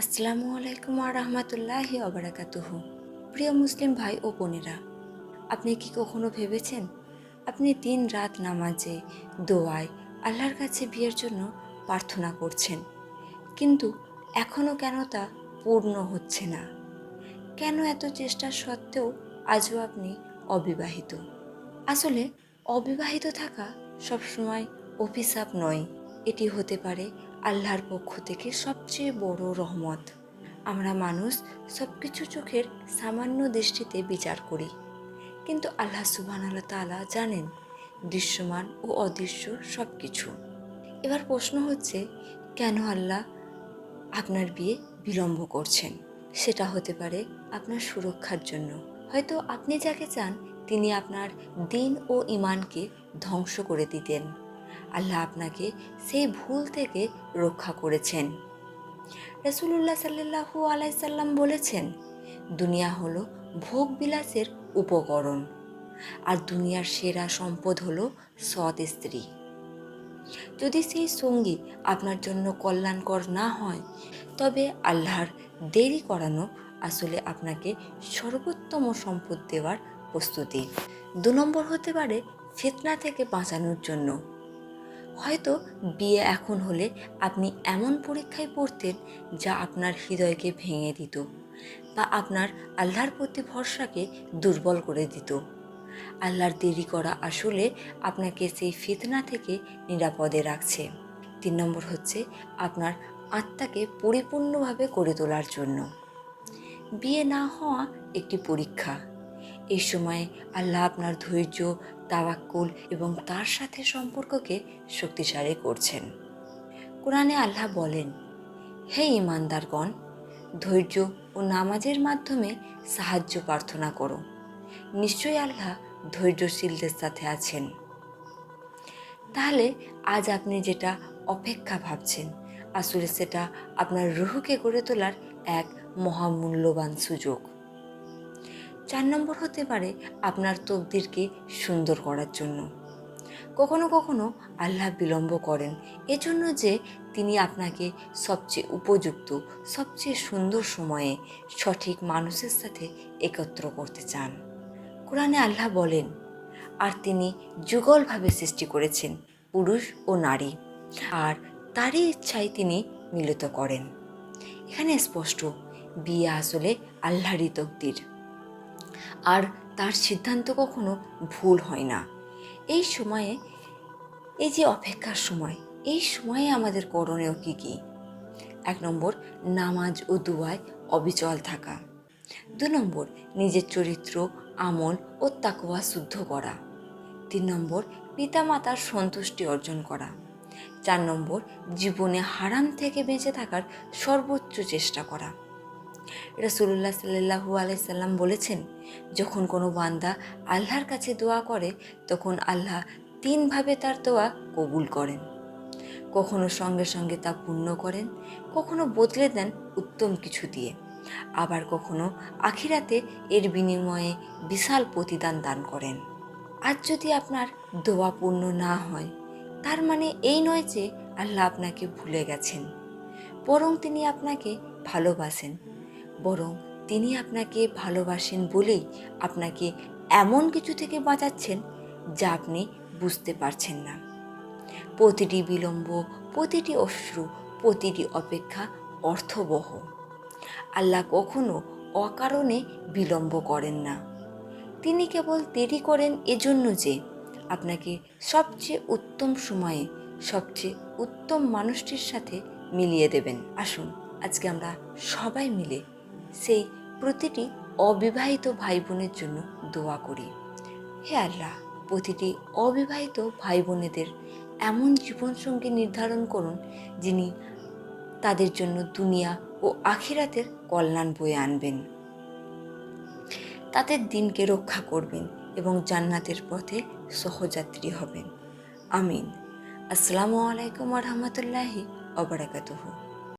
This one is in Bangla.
আসসালামু আলাইকুম রহমতুল্লাহি অবরাকাতুহ প্রিয় মুসলিম ভাই ও বোনেরা, আপনি কি কখনো ভেবেছেন আপনি দিন রাত নামাজে, দোয়ায় আল্লাহর কাছে বিয়ের জন্য প্রার্থনা করছেন? কিন্তু এখনও কেন তা পূর্ণ হচ্ছে না? কেন এত চেষ্টা সত্ত্বেও আজও আপনি অবিবাহিত? আসলে অবিবাহিত থাকা সবসময় অভিশাপ নয়, এটি হতে পারে আল্লাহর পক্ষ থেকে সবচেয়ে বড় রহমত। আমরা মানুষ সব কিছু চোখের সামান্য দৃষ্টিতে বিচার করি। কিন্তু আল্লাহ সুবহান আল্লাহ তালা জানেন দৃশ্যমান ও অদৃশ্য সব কিছু এবার প্রশ্ন হচ্ছে, কেন আল্লাহ আপনার বিয়ে বিলম্ব করছেন? সেটা হতে পারে আপনার সুরক্ষার জন্য। হয়তো আপনি যাকে চান, তিনি আপনার দিন ও ইমানকে ধ্বংস করে দিতেন। আল্লাহ আপনাকে সেই ভুল থেকে রক্ষা করেছেন। রসুল্লাহ সাল্লাহু আলাইসাল্লাম বলেছেন, দুনিয়া হলো ভোগ বিলাসের উপকরণ, আর দুনিয়ার সেরা সম্পদ হলো সৎ স্ত্রী। যদি সেই সঙ্গী আপনার জন্য কল্যাণকর না হয়, তবে আল্লাহর দেরি করানো আসলে আপনাকে সর্বোত্তম সম্পদ দেওয়ার প্রস্তুতি। দু নম্বর হতে পারে ফেতনা থেকে বাঁচানোর জন্য। হয়তো বিয়ে এখন হলে আপনি এমন পরীক্ষায় পড়তেন যা আপনার হৃদয়কে ভেঙে দিত বা আপনার আল্লাহর প্রতি ভরসাকে দুর্বল করে দিত। আল্লাহর দেরি করা আসলে আপনাকে সেই ফিতনা থেকে নিরাপদে রাখছে। তিন নম্বর হচ্ছে আপনার আত্মাকে পরিপূর্ণভাবে করে তোলার জন্য। বিয়ে না হওয়া একটি পরীক্ষা। এই সময়ে আল্লাহ আপনার ধৈর্য তাওয়াক্কুল এবং তার সাথে সম্পর্ককে শক্তিশালী করছেন। কোরআনে আল্লাহ বলেন, হে ইমানদারগণ ধৈর্য ও নামাজের মাধ্যমে সাহায্য প্রার্থনা করো। নিশ্চয়ই আল্লাহ ধৈর্যশীলদের সাথে আছেন। তাহলে আজ আপনি যেটা অপেক্ষা ভাবছেন, আসলে সেটা আপনার রুহুকে গড়ে তোলার এক মহামূল্যবান সুযোগ। চার নম্বর হতে পারে আপনার তকদিরকে সুন্দর করার জন্য। কখনো কখনো আল্লাহ বিলম্ব করেন, এজন্য যে তিনি আপনাকে সবচেয়ে উপযুক্ত, সবচেয়ে সুন্দর সময়ে সঠিক মানুষের সাথে একত্র করতে চান। কোরআনে আল্লাহ বলেন, আর তিনি যুগলভাবে সৃষ্টি করেছেন, পুরুষ ও নারী, আর তারই ইচ্ছায় তিনি মিলিত করেন। এখানে স্পষ্ট, বিয়ে আসলে আল্লাহরই তকদির। আর তার সিদ্ধান্ত কখনো ভুল হয় না। এই সময়ে, এই যে অপেক্ষার সময়, এই সময়ে আমাদের করণীয় কী কী? এক নম্বর, নামাজ ও দুয়ায় অবিচল থাকা। দু নম্বর, নিজের চরিত্র, আমল ও তাকোয়া শুদ্ধ করা। তিন নম্বর, পিতামাতার সন্তুষ্টি অর্জন করা। চার নম্বর, জীবনে হারাম থেকে বেঁচে থাকার সর্বোচ্চ চেষ্টা করা। রসুল্লাহ সাল্লাহু আলাইসাল্লাম বলেছেন, যখন কোনো বান্দা আল্লাহর কাছে দোয়া করে, তখন আল্লাহ তিনভাবে তার দোয়া কবুল করেন। কখনো সঙ্গে সঙ্গে তা পূর্ণ করেন, কখনো বদলে দেন উত্তম কিছু দিয়ে। আবার কখনো আখিরাতে এর বিনিময়ে বিশাল প্রতিদান দান করেন। আজ যদি আপনার দোয়া পূর্ণ না হয়, তার মানে এই নয় যে আল্লাহ আপনাকে ভুলে গেছেন, বরং তিনি আপনাকে ভালোবাসেন। বরং তিনি আপনাকে ভালোবাসেন বলেই আপনাকে এমন কিছু থেকে বাঁচাচ্ছেন যা আপনি বুঝতে পারছেন না। প্রতিটি বিলম্ব, প্রতিটি অশ্রু, প্রতিটি অপেক্ষা অর্থবহ। আল্লাহ কখনো অকারণে বিলম্ব করেন না। তিনি কেবল দেরি করেন এজন্য যে আপনাকে সবচেয়ে উত্তম সময়ে সবচেয়ে উত্তম মানুষটির সাথে মিলিয়ে দেবেন। আসুন, আজকে আমরা সবাই মিলে সেই প্রতিটি অবিবাহিত ভাই বোনের জন্য দোয়া করি। হে আল্লাহ, প্রতিটি অবিবাহিত ভাই বোনেদের এমন জীবনসঙ্গী নির্ধারণ করুন, যিনি তাদের জন্য দুনিয়া ও আখিরাতের কল্যাণ বয়ে আনবেন। তাদের দিনকে রক্ষা করবেন এবং জান্নাতের পথে সহযাত্রী হবেন। আমিন। আসসালামু আলাইকুম রহমতুল্লাহি অবরাকাতুহু